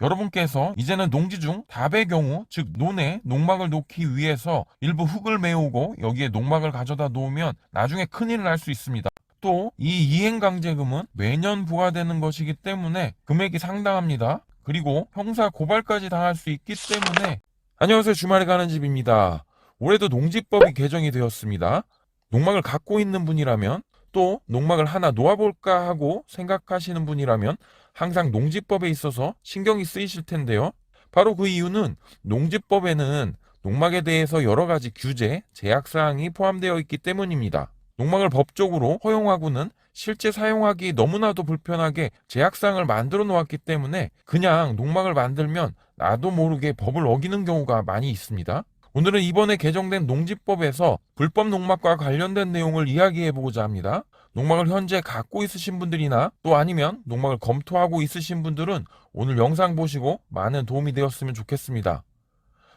여러분께서 이제는 농지 중 답의 경우, 즉 논에 농막을 놓기 위해서 일부 흙을 메우고 여기에 농막을 가져다 놓으면 나중에 큰일을 날 수 있습니다. 또 이 이행강제금은 매년 부과되는 것이기 때문에 금액이 상당합니다. 그리고 형사 고발까지 당할 수 있기 때문에 안녕하세요 주말에 가는 집입니다. 올해도 농지법이 개정이 되었습니다. 농막을 갖고 있는 분이라면 또 농막을 하나 놓아볼까 하고 생각하시는 분이라면 항상 농지법에 있어서 신경이 쓰이실 텐데요. 바로 그 이유는 농지법에는 농막에 대해서 여러 가지 규제, 제약사항이 포함되어 있기 때문입니다. 농막을 법적으로 허용하고는 실제 사용하기 너무나도 불편하게 제약사항을 만들어 놓았기 때문에 그냥 농막을 만들면 나도 모르게 법을 어기는 경우가 많이 있습니다. 오늘은 이번에 개정된 농지법에서 불법 농막과 관련된 내용을 이야기해 보고자 합니다. 농막을 현재 갖고 있으신 분들이나 또 아니면 농막을 검토하고 있으신 분들은 오늘 영상 보시고 많은 도움이 되었으면 좋겠습니다.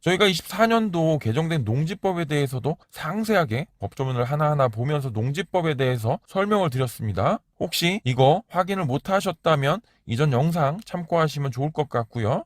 저희가 24년도 개정된 농지법에 대해서도 상세하게 법조문을 하나하나 보면서 농지법에 대해서 설명을 드렸습니다. 혹시 이거 확인을 못 하셨다면 이전 영상 참고하시면 좋을 것 같고요.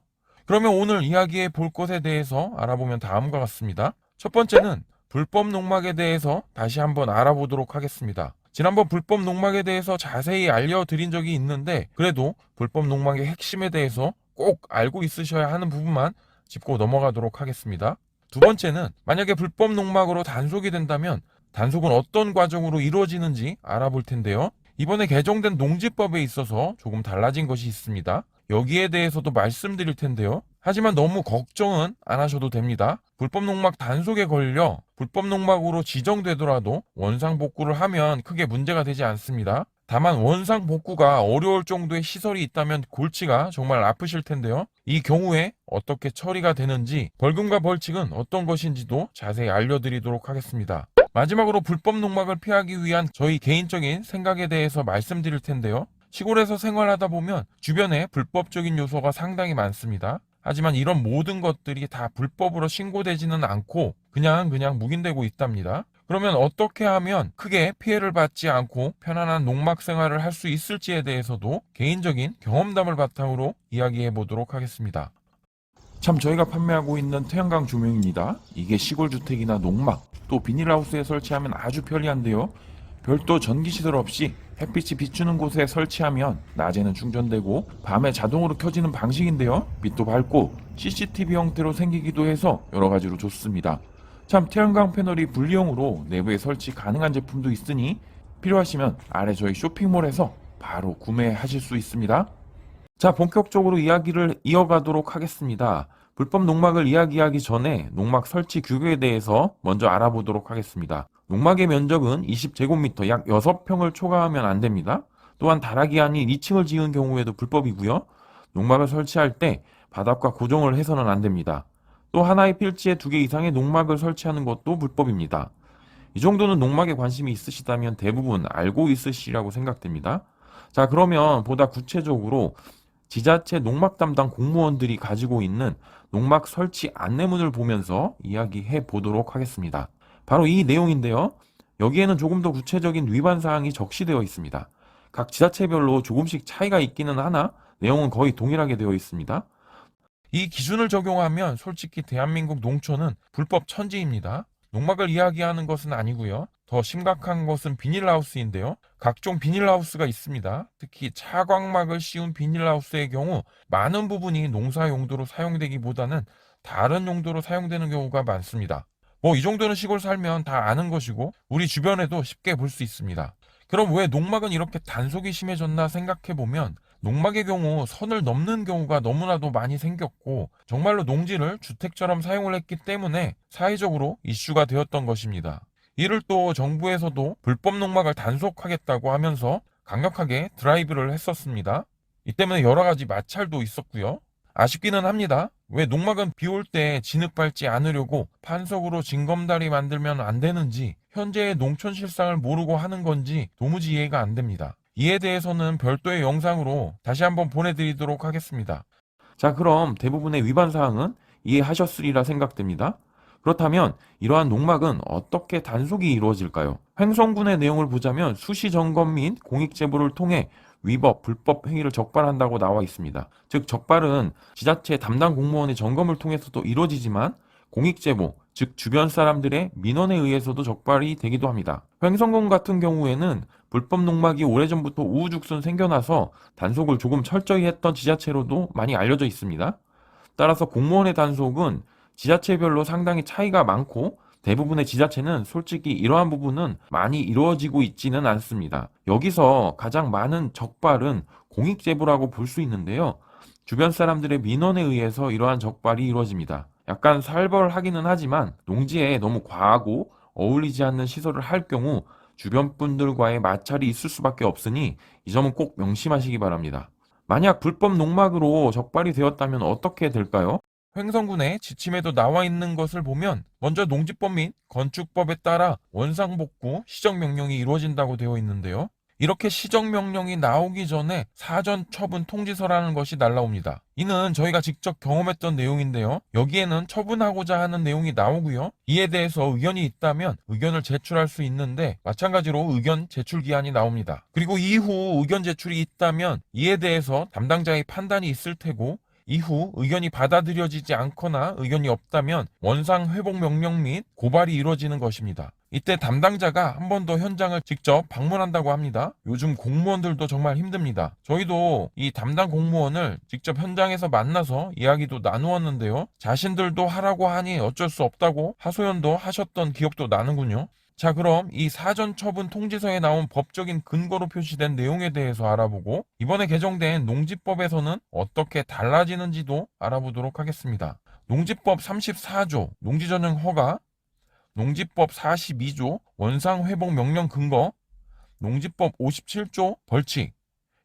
그러면 오늘 이야기해 볼 것에 대해서 알아보면 다음과 같습니다. 첫 번째는 불법 농막에 대해서 다시 한번 알아보도록 하겠습니다. 지난번 불법 농막에 대해서 자세히 알려드린 적이 있는데 그래도 불법 농막의 핵심에 대해서 꼭 알고 있으셔야 하는 부분만 짚고 넘어가도록 하겠습니다. 두 번째는 만약에 불법 농막으로 단속이 된다면 단속은 어떤 과정으로 이루어지는지 알아볼 텐데요. 이번에 개정된 농지법에 있어서 조금 달라진 것이 있습니다. 여기에 대해서도 말씀드릴 텐데요. 하지만 너무 걱정은 안 하셔도 됩니다. 불법 농막 단속에 걸려 불법 농막으로 지정되더라도 원상 복구를 하면 크게 문제가 되지 않습니다. 다만 원상 복구가 어려울 정도의 시설이 있다면 골치가 정말 아프실 텐데요. 이 경우에 어떻게 처리가 되는지 벌금과 벌칙은 어떤 것인지도 자세히 알려드리도록 하겠습니다. 마지막으로 불법 농막을 피하기 위한 저희 개인적인 생각에 대해서 말씀드릴 텐데요. 시골에서 생활하다 보면 주변에 불법적인 요소가 상당히 많습니다. 하지만 이런 모든 것들이 다 불법으로 신고되지는 않고 그냥 그냥 묵인되고 있답니다. 그러면 어떻게 하면 크게 피해를 받지 않고 편안한 농막 생활을 할 수 있을지에 대해서도 개인적인 경험담을 바탕으로 이야기해 보도록 하겠습니다. 참 저희가 판매하고 있는 태양광 조명입니다. 이게 시골 주택이나 농막 또 비닐하우스에 설치하면 아주 편리한데요. 별도 전기 시설 없이 햇빛이 비추는 곳에 설치하면 낮에는 충전되고 밤에 자동으로 켜지는 방식인데요. 빛도 밝고 CCTV 형태로 생기기도 해서 여러 가지로 좋습니다. 참 태양광 패널이 분리형으로 내부에 설치 가능한 제품도 있으니 필요하시면 아래 저희 쇼핑몰에서 바로 구매하실 수 있습니다. 자, 본격적으로 이야기를 이어가도록 하겠습니다. 불법 농막을 이야기하기 전에 농막 설치 규격에 대해서 먼저 알아보도록 하겠습니다. 농막의 면적은 20제곱미터 약 6평을 초과하면 안 됩니다. 또한 다락이 아닌 2층을 지은 경우에도 불법이고요. 농막을 설치할 때 바닥과 고정을 해서는 안 됩니다. 또 하나의 필지에 두 개 이상의 농막을 설치하는 것도 불법입니다. 이 정도는 농막에 관심이 있으시다면 대부분 알고 있으시라고 생각됩니다. 자, 그러면 보다 구체적으로 지자체 농막 담당 공무원들이 가지고 있는 농막 설치 안내문을 보면서 이야기해 보도록 하겠습니다. 바로 이 내용인데요. 여기에는 조금 더 구체적인 위반 사항이 적시되어 있습니다. 각 지자체별로 조금씩 차이가 있기는 하나 내용은 거의 동일하게 되어 있습니다. 이 기준을 적용하면 솔직히 대한민국 농촌은 불법 천지입니다. 농막을 이야기하는 것은 아니고요. 더 심각한 것은 비닐하우스인데요. 각종 비닐하우스가 있습니다. 특히 차광막을 씌운 비닐하우스의 경우 많은 부분이 농사 용도로 사용되기보다는 다른 용도로 사용되는 경우가 많습니다. 뭐 이 정도는 시골 살면 다 아는 것이고 우리 주변에도 쉽게 볼 수 있습니다. 그럼 왜 농막은 이렇게 단속이 심해졌나 생각해 보면 농막의 경우 선을 넘는 경우가 너무나도 많이 생겼고 정말로 농지를 주택처럼 사용을 했기 때문에 사회적으로 이슈가 되었던 것입니다. 이를 또 정부에서도 불법 농막을 단속하겠다고 하면서 강력하게 드라이브를 했었습니다. 이 때문에 여러 가지 마찰도 있었고요. 아쉽기는 합니다. 왜 농막은 비 올 때 진흙 밟지 않으려고 판석으로 징검다리 만들면 안 되는지 현재의 농촌 실상을 모르고 하는 건지 도무지 이해가 안 됩니다. 이에 대해서는 별도의 영상으로 다시 한번 보내드리도록 하겠습니다. 자, 그럼 대부분의 위반 사항은 이해하셨으리라 생각됩니다. 그렇다면 이러한 농막은 어떻게 단속이 이루어질까요? 횡성군의 내용을 보자면 수시 점검 및 공익 제보를 통해 위법, 불법 행위를 적발한다고 나와 있습니다. 즉 적발은 지자체 담당 공무원의 점검을 통해서도 이루어지지만 공익제보, 즉 주변 사람들의 민원에 의해서도 적발이 되기도 합니다. 횡성군 같은 경우에는 불법 농막이 오래전부터 우후죽순 생겨나서 단속을 조금 철저히 했던 지자체로도 많이 알려져 있습니다. 따라서 공무원의 단속은 지자체별로 상당히 차이가 많고 대부분의 지자체는 솔직히 이러한 부분은 많이 이루어지고 있지는 않습니다. 여기서 가장 많은 적발은 공익제보라고 볼 수 있는데요. 주변 사람들의 민원에 의해서 이러한 적발이 이루어집니다. 약간 살벌하기는 하지만 농지에 너무 과하고 어울리지 않는 시설을 할 경우 주변 분들과의 마찰이 있을 수밖에 없으니 이 점은 꼭 명심하시기 바랍니다. 만약 불법 농막으로 적발이 되었다면 어떻게 될까요? 횡성군의 지침에도 나와 있는 것을 보면 먼저 농지법 및 건축법에 따라 원상복구 시정명령이 이루어진다고 되어 있는데요. 이렇게 시정명령이 나오기 전에 사전 처분 통지서라는 것이 날라옵니다. 이는 저희가 직접 경험했던 내용인데요. 여기에는 처분하고자 하는 내용이 나오고요. 이에 대해서 의견이 있다면 의견을 제출할 수 있는데 마찬가지로 의견 제출 기한이 나옵니다. 그리고 이후 의견 제출이 있다면 이에 대해서 담당자의 판단이 있을 테고 이후 의견이 받아들여지지 않거나 의견이 없다면 원상 회복 명령 및 고발이 이루어지는 것입니다. 이때 담당자가 한 번 더 현장을 직접 방문한다고 합니다. 요즘 공무원들도 정말 힘듭니다. 저희도 이 담당 공무원을 직접 현장에서 만나서 이야기도 나누었는데요. 자신들도 하라고 하니 어쩔 수 없다고 하소연도 하셨던 기억도 나는군요. 자, 그럼 이 사전 처분 통지서에 나온 법적인 근거로 표시된 내용에 대해서 알아보고 이번에 개정된 농지법에서는 어떻게 달라지는지도 알아보도록 하겠습니다. 농지법 34조 농지전용 허가, 농지법 42조 원상회복 명령 근거, 농지법 57조 벌칙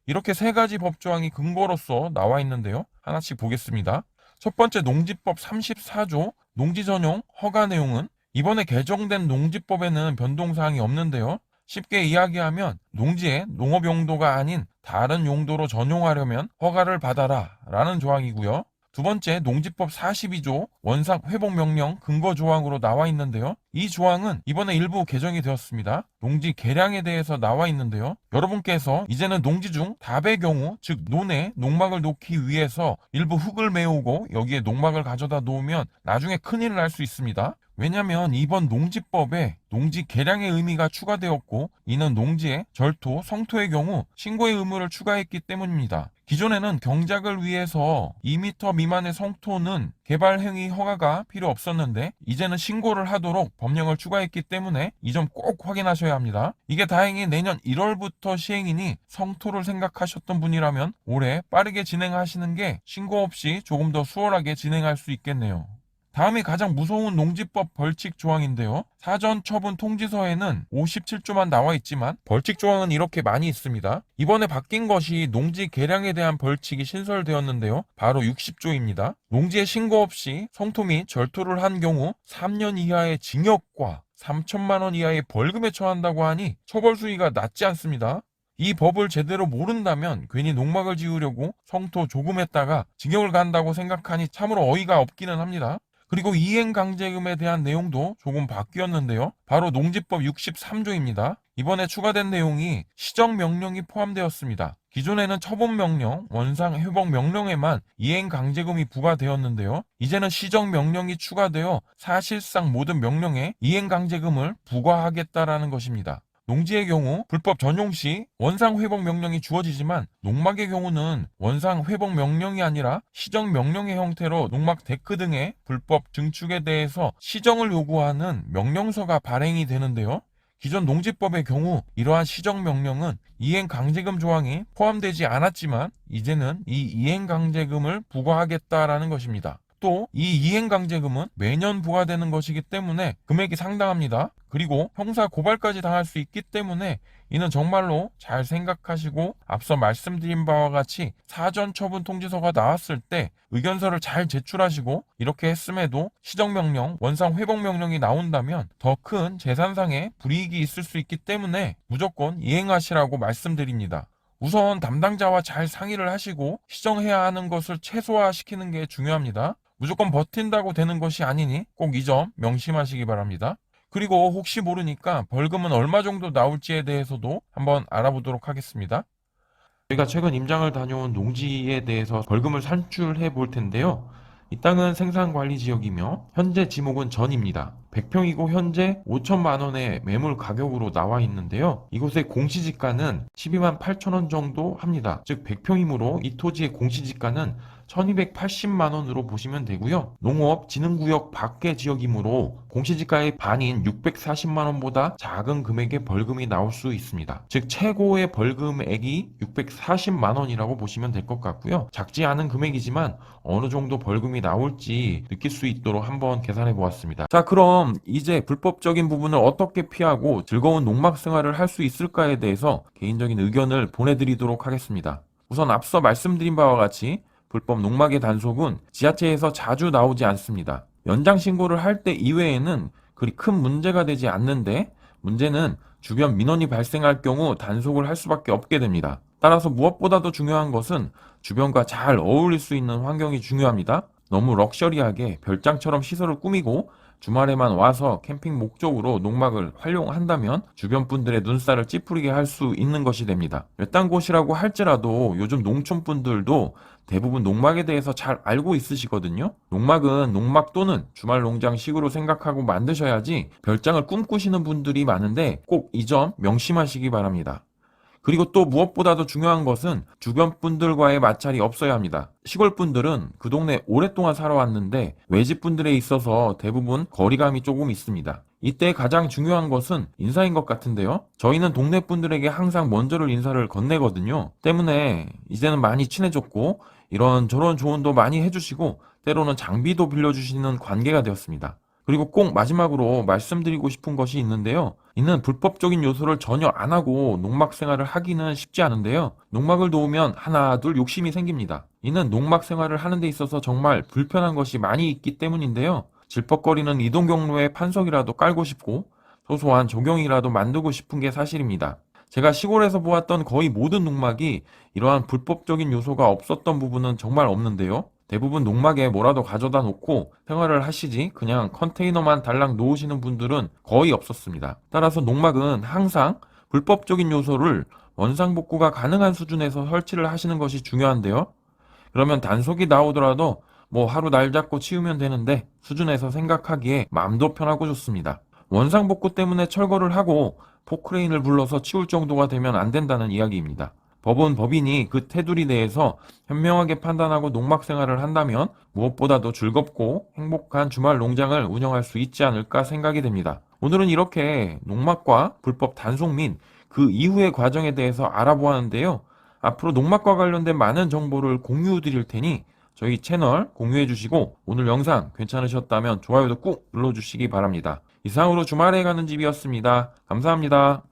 이렇게 세 가지 법조항이 근거로서 나와 있는데요. 하나씩 보겠습니다. 첫 번째 농지법 34조 농지전용 허가 내용은 이번에 개정된 농지법에는 변동사항이 없는데요. 쉽게 이야기하면 농지에 농업 용도가 아닌 다른 용도로 전용하려면 허가를 받아라 라는 조항이고요. 두 번째 농지법 42조 원상 회복 명령 근거 조항으로 나와 있는데요. 이 조항은 이번에 일부 개정이 되었습니다. 농지 개량에 대해서 나와 있는데요. 여러분께서 이제는 농지 중 답의 경우 즉 논에 농막을 놓기 위해서 일부 흙을 메우고 여기에 농막을 가져다 놓으면 나중에 큰일을 날 수 있습니다. 왜냐하면 이번 농지법에 농지 개량의 의미가 추가되었고 이는 농지의 절토, 성토의 경우 신고의 의무를 추가했기 때문입니다. 기존에는 경작을 위해서 2m 미만의 성토는 개발 행위 허가가 필요 없었는데 이제는 신고를 하도록 법령을 추가했기 때문에 이 점 꼭 확인하셔야 합니다. 이게 다행히 내년 1월부터 시행이니 성토를 생각하셨던 분이라면 올해 빠르게 진행하시는 게 신고 없이 조금 더 수월하게 진행할 수 있겠네요. 다음이 가장 무서운 농지법 벌칙 조항인데요. 사전 처분 통지서에는 57조만 나와 있지만 벌칙 조항은 이렇게 많이 있습니다. 이번에 바뀐 것이 농지 개량에 대한 벌칙이 신설되었는데요. 바로 60조입니다. 농지에 신고 없이 성토 및 절토를 한 경우 3년 이하의 징역과 3천만 원 이하의 벌금에 처한다고 하니 처벌 수위가 낮지 않습니다. 이 법을 제대로 모른다면 괜히 농막을 지으려고 성토 조금 했다가 징역을 간다고 생각하니 참으로 어이가 없기는 합니다. 그리고 이행강제금에 대한 내용도 조금 바뀌었는데요. 바로 농지법 63조입니다. 이번에 추가된 내용이 시정명령이 포함되었습니다. 기존에는 처분명령, 원상회복명령에만 이행강제금이 부과되었는데요. 이제는 시정명령이 추가되어 사실상 모든 명령에 이행강제금을 부과하겠다라는 것입니다. 농지의 경우 불법 전용 시 원상 회복 명령이 주어지지만 농막의 경우는 원상 회복 명령이 아니라 시정 명령의 형태로 농막 데크 등의 불법 증축에 대해서 시정을 요구하는 명령서가 발행이 되는데요. 기존 농지법의 경우 이러한 시정 명령은 이행 강제금 조항이 포함되지 않았지만 이제는 이 이행 강제금을 부과하겠다라는 것입니다. 또 이 이행 강제금은 매년 부과되는 것이기 때문에 금액이 상당합니다. 그리고 형사 고발까지 당할 수 있기 때문에 이는 정말로 잘 생각하시고 앞서 말씀드린 바와 같이 사전 처분 통지서가 나왔을 때 의견서를 잘 제출하시고 이렇게 했음에도 시정명령, 원상 회복명령이 나온다면 더 큰 재산상의 불이익이 있을 수 있기 때문에 무조건 이행하시라고 말씀드립니다. 우선 담당자와 잘 상의를 하시고 시정해야 하는 것을 최소화시키는 게 중요합니다. 무조건 버틴다고 되는 것이 아니니 꼭 이 점 명심하시기 바랍니다. 그리고 혹시 모르니까 벌금은 얼마 정도 나올지에 대해서도 한번 알아보도록 하겠습니다. 저희가 최근 임장을 다녀온 농지에 대해서 벌금을 산출해 볼 텐데요. 이 땅은 생산관리 지역이며 현재 지목은 전입니다. 100평이고 현재 5천만 원의 매물 가격으로 나와 있는데요. 이곳의 공시지가는 12만 8천 원 정도 합니다. 즉 100평이므로 이 토지의 공시지가는 1280만 원으로 보시면 되고요. 농업 진흥구역 밖의 지역이므로 공시지가의 반인 640만 원보다 작은 금액의 벌금이 나올 수 있습니다. 즉 최고의 벌금액이 640만 원이라고 보시면 될 것 같고요. 작지 않은 금액이지만 어느 정도 벌금이 나올지 느낄 수 있도록 한번 계산해 보았습니다. 자, 그럼 이제 불법적인 부분을 어떻게 피하고 즐거운 농막 생활을 할 수 있을까에 대해서 개인적인 의견을 보내드리도록 하겠습니다. 우선 앞서 말씀드린 바와 같이 불법 농막의 단속은 지자체에서 자주 나오지 않습니다. 연장 신고를 할 때 이외에는 그리 큰 문제가 되지 않는데 문제는 주변 민원이 발생할 경우 단속을 할 수밖에 없게 됩니다. 따라서 무엇보다도 중요한 것은 주변과 잘 어울릴 수 있는 환경이 중요합니다. 너무 럭셔리하게 별장처럼 시설을 꾸미고 주말에만 와서 캠핑 목적으로 농막을 활용한다면 주변 분들의 눈살을 찌푸리게 할 수 있는 것이 됩니다. 외딴 곳이라고 할지라도 요즘 농촌 분들도 대부분 농막에 대해서 잘 알고 있으시거든요. 농막은 농막 또는 주말 농장식으로 생각하고 만드셔야지 별장을 꿈꾸시는 분들이 많은데 꼭 이 점 명심하시기 바랍니다. 그리고 또 무엇보다도 중요한 것은 주변 분들과의 마찰이 없어야 합니다. 시골 분들은 그 동네 오랫동안 살아왔는데 외집 분들에 있어서 대부분 거리감이 조금 있습니다. 이때 가장 중요한 것은 인사인 것 같은데요. 저희는 동네 분들에게 항상 먼저를 인사를 건네거든요. 때문에 이제는 많이 친해졌고 이런 저런 조언도 많이 해주시고 때로는 장비도 빌려주시는 관계가 되었습니다. 그리고 꼭 마지막으로 말씀드리고 싶은 것이 있는데요. 이는 불법적인 요소를 전혀 안 하고 농막 생활을 하기는 쉽지 않은데요. 농막을 놓으면 하나, 둘 욕심이 생깁니다. 이는 농막 생활을 하는 데 있어서 정말 불편한 것이 많이 있기 때문인데요. 질퍽거리는 이동 경로에 판석이라도 깔고 싶고 소소한 조경이라도 만들고 싶은 게 사실입니다. 제가 시골에서 보았던 거의 모든 농막이 이러한 불법적인 요소가 없었던 부분은 정말 없는데요. 대부분 농막에 뭐라도 가져다 놓고 생활을 하시지 그냥 컨테이너만 달랑 놓으시는 분들은 거의 없었습니다. 따라서 농막은 항상 불법적인 요소를 원상복구가 가능한 수준에서 설치를 하시는 것이 중요한데요. 그러면 단속이 나오더라도 뭐 하루 날 잡고 치우면 되는데 수준에서 생각하기에 마음도 편하고 좋습니다. 원상복구 때문에 철거를 하고 포크레인을 불러서 치울 정도가 되면 안 된다는 이야기입니다. 법은 법인이 그 테두리 내에서 현명하게 판단하고 농막 생활을 한다면 무엇보다도 즐겁고 행복한 주말 농장을 운영할 수 있지 않을까 생각이 됩니다. 오늘은 이렇게 농막과 불법 단속 및 그 이후의 과정에 대해서 알아보았는데요. 앞으로 농막과 관련된 많은 정보를 공유 드릴 테니 저희 채널 공유해 주시고 오늘 영상 괜찮으셨다면 좋아요도 꾹 눌러 주시기 바랍니다. 이상으로 주말에 가는 집이었습니다. 감사합니다.